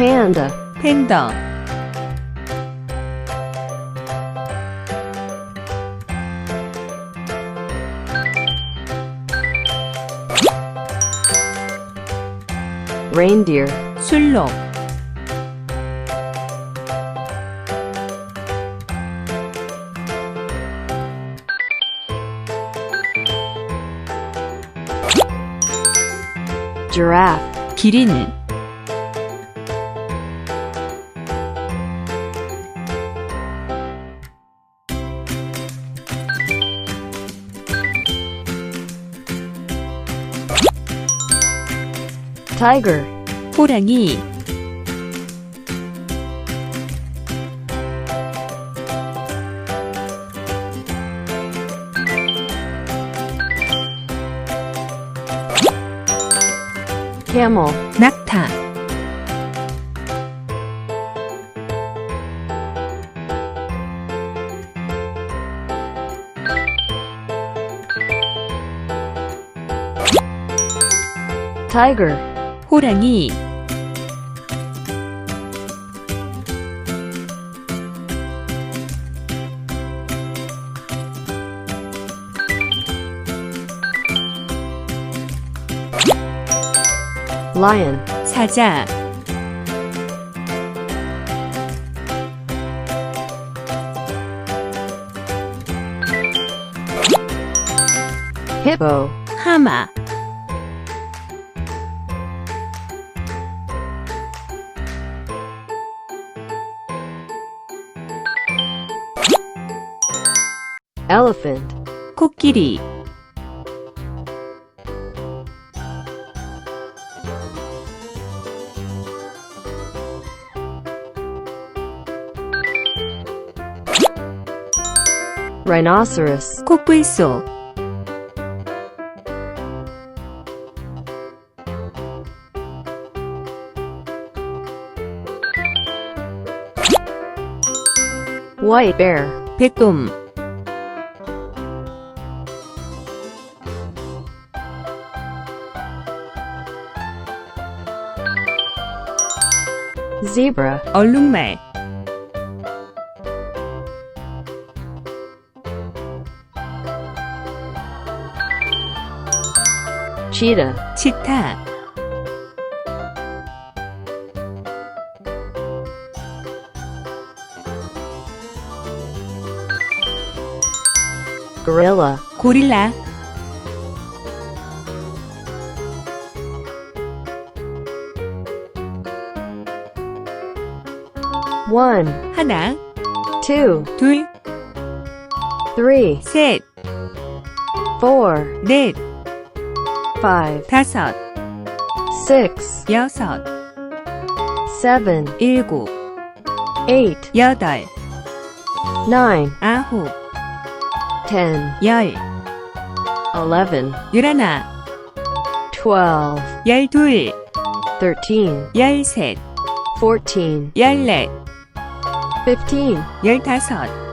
panda, 팬더, reindeer, 술록, giraffe, 기린, tiger, 호랑이, camel, 낙타, tiger, 호랑이, lion, 사자, hippo, 하마, elephant, 코끼리, rhinoceros, 코뿔소, white bear, 백곰, zebra, 얼룩말, cheetah, 치타, gorilla, 고릴라, one, 하나, two, 둘, three, 셋, four, 넷, five, 다섯, six, 여섯, seven, 일곱, eight, 여덟, nine, 아홉, ten, 열, eleven, 열하나, twelve, 열둘, thirteen, 열셋, fourteen, 열넷, 15, 15,